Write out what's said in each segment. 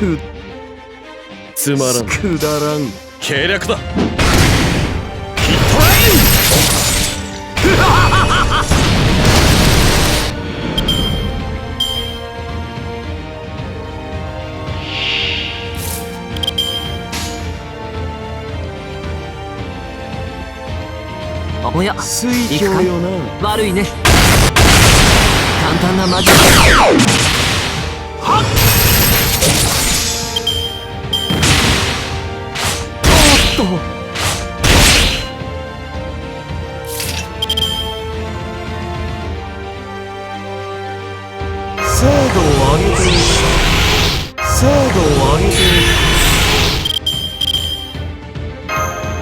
くつまらん。くだらん。計略だ。ヒットライおや水行くかよな。悪いね。簡単なマジック精度を上げていく精度を上げてい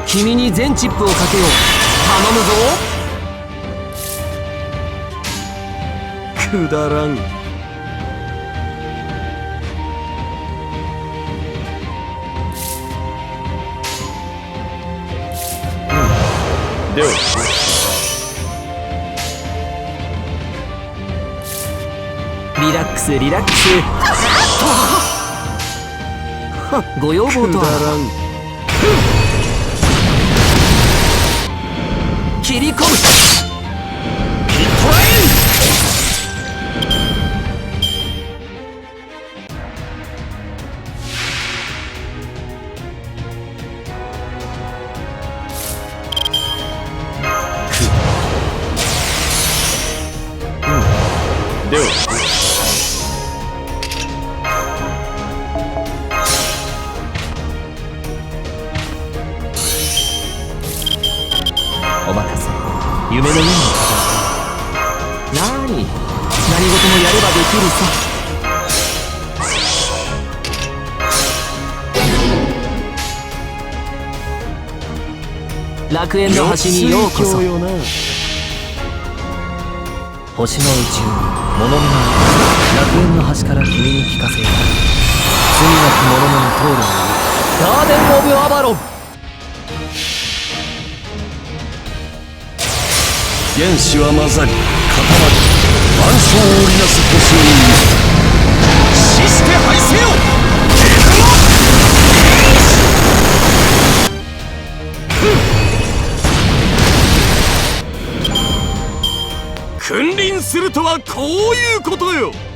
君に全チップをかけよう。頼むぞ。くくだらん。では。リラックスリラックス。ご要望くだとはらん。切り込む。ヒットラインでは夢のようななに何事もやればできるさ楽園の端にようこそ星の宇宙物見の楽園の端から君に聞かせよう罪なき者の通るガーデン・オブ・アバロン原子は混ざり固まり万象を織りなす星を生み死して敗せよ君臨するとはこういうことよ。